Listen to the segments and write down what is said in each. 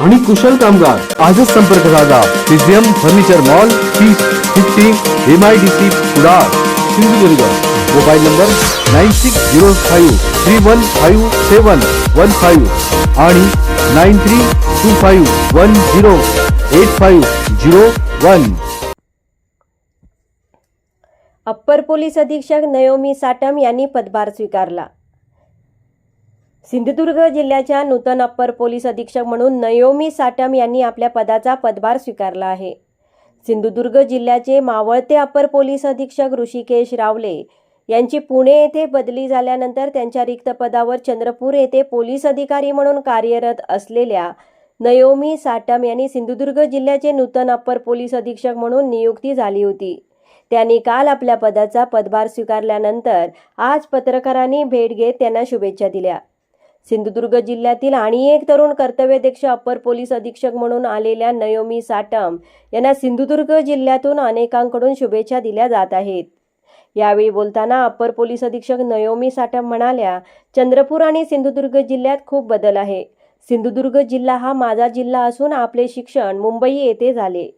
आणि कुशल कामगार. आजच संपर्क साधा. पिझियम फर्निचर मॉल तीस fifty M I D C Kudal Sindhudurg. Mobile number nine six zero five three one five seven one five आणि nine three two five one zero eight five zero one. Upper police अधीक्षक नयोमी साटम यांनी पदभार स्वीकारला. सिंधुदुर्ग जिल्ह्याच्या नूतन upper police अधीक्षक म्हणून नयोमी साटम यांनी आपल्या पदाचा पदभार स्वीकारला आहे. सिंधुदुर्ग जिल्ह्याचे मावळते अप्पर पोलीस अधीक्षक ऋषिकेश रावले यांची पुणे येथे बदली झाल्यानंतर त्यांच्या रिक्त पदावर चंद्रपूर येथे पोलीस अधिकारी म्हणून कार्यरत असलेल्या नयोमी साटम यांनी सिंधुदुर्ग जिल्ह्याचे नूतन अप्पर पोलीस अधीक्षक म्हणून नियुक्ती झाली होती. त्यांनी काल आपल्या पदाचा पदभार स्वीकारल्यानंतर आज पत्रकारांनी भेट घेत त्यांना शुभेच्छा दिल्या. सिंधुदुर्ग जिल्ह्यातील आणि एक तरुण कर्तव्यदक्ष अप्पर पोलीस अधीक्षक म्हणून आलेल्या नयोमी साटम यांना सिंधुदुर्ग जिल्ह्यातून अनेकांकडून शुभेच्छा दिल्या जात आहेत. यावेळी बोलताना अप्पर पोलीस अधीक्षक नयोमी साटम म्हणाल्या चंद्रपूर आणि सिंधुदुर्ग जिल्ह्यात खूप बदल आहे. सिंधुदुर्ग जिल्हा हा माझा जिल्हा असून आपले शिक्षण मुंबई येथे झाले.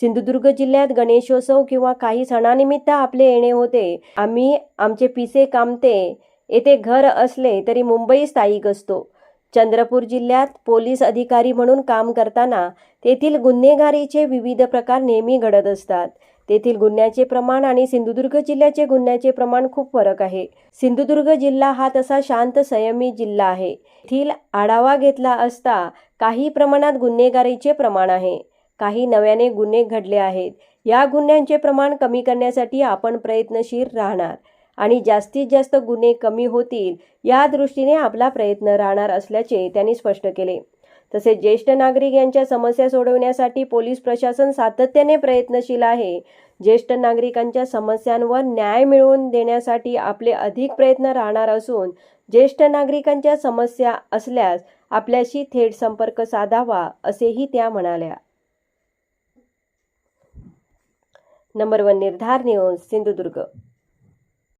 सिंधुदुर्ग जिल्ह्यात गणेशोत्सव किंवा काही सणानिमित्त आपले येणे होते. आम्ही आमचे पिसे कामते. येथे घर असले तरी मुंबई स्थायिक असतो. चंद्रपूर जिल्ह्यात पोलीस अधिकारी म्हणून काम करताना तेथील गुन्हेगारीचे विविध प्रकार नेहमी घडत असतात. तेथील गुन्ह्याचे प्रमाण आणि सिंधुदुर्ग जिल्ह्याचे गुन्ह्याचे प्रमाण खूप फरक आहे. सिंधुदुर्ग जिल्हा हा तसा शांत संयमी जिल्हा आहे. येथील आढावा घेतला असता काही प्रमाणात गुन्हेगारीचे प्रमाण आहे. काही नव्याने गुन्हे घडले आहेत. या गुन्ह्यांचे प्रमाण कमी करण्यासाठी आपण प्रयत्नशील राहणार. आणि जास्तीत जास्त गुन्हे कमी होतील या दृष्टीने आपला प्रयत्न राहणार असल्याचे त्यांनी स्पष्ट केले. तसेच ज्येष्ठ नागरिक यांच्या समस्या सोडवण्यासाठी पोलीस प्रशासन सातत्याने प्रयत्नशील आहे. ज्येष्ठ नागरिकांच्या समस्यांवर न्याय मिळवून देण्यासाठी आपले अधिक प्रयत्न राहणार असून ज्येष्ठ नागरिकांच्या समस्या असल्यास आपल्याशी थेट संपर्क साधावा असेही त्या म्हणाल्या. Number one Nirdhar news Sindhudurg.